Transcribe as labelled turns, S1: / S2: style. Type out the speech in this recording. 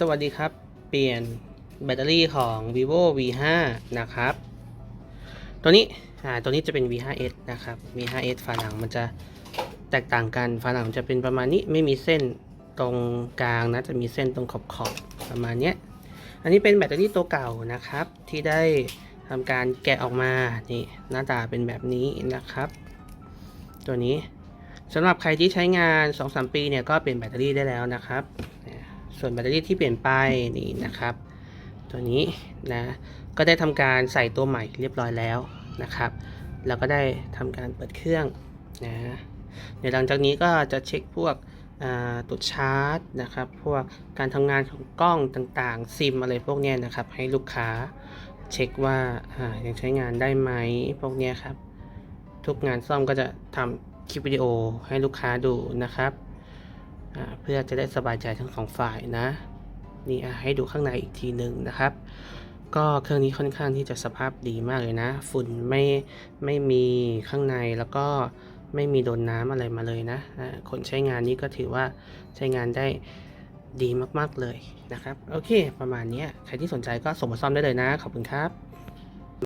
S1: สวัสดีครับ เปลี่ยนแบตเตอรี่ของ vivo v5 นะครับ ตัวนี้อ่าตัวนี้จะเป็น v5s นะครับ v5s ฝาหลังมันจะแตกต่างกันฝาหลังจะเป็นประมาณนี้ไม่มีเส้นตรงกลางนะจะมีเส้นตรงขอบขอบๆประมาณนี้อันนี้เป็นแบตเตอรี่ตัวเก่านะครับ ที่ได้ทำการแกะออกมานี่หน้าตาเป็นแบบนี้นะครับ ตัวนี้สำหรับใครที่ใช้งาน 2-3 ปีเนี่ยก็เปลี่ยนแบตเตอรี่ได้แล้วนะครับ ส่วนแบตเตอรี่ที่เปลี่ยนไปนี่นะครับ ตัวนี้นะก็ได้ทำการใส่ตัวใหม่เรียบร้อยแล้วนะครับ แล้วก็ได้ทำการเปิดเครื่องนะเดี๋ยวหลังจากนี้ก็จะเช็คพวกตุดชาร์จนะครับ พวกการทำงานของกล้องต่างๆ ซิมอะไรพวกนี้นะครับ ให้ลูกค้าเช็คว่าายังใช้งานได้ไหมพวกนี้ครับ ทุกงานซ่อมก็จะทำคลิปวิดีโอให้ลูกค้าดูนะครับ เพื่อจะได้สบายใจทั้งสองฝ่ายนะ นี่ให้ดูข้างในอีกทีหนึ่งนะครับ ก็เครื่องนี้ค่อนข้างที่จะสภาพดีมากเลยนะ ฝุ่นไม่ไม่มีข้างในแล้วก็ไม่มีโดนน้ำอะไรมาเลยนะคนใช้งานนี้ก็ถือว่าใช้งานได้ดีมากๆเลยนะครับ โอเค ประมาณนี้ใครที่สนใจก็ส่งมาซ่อมได้เลยนะ ขอบคุณครับ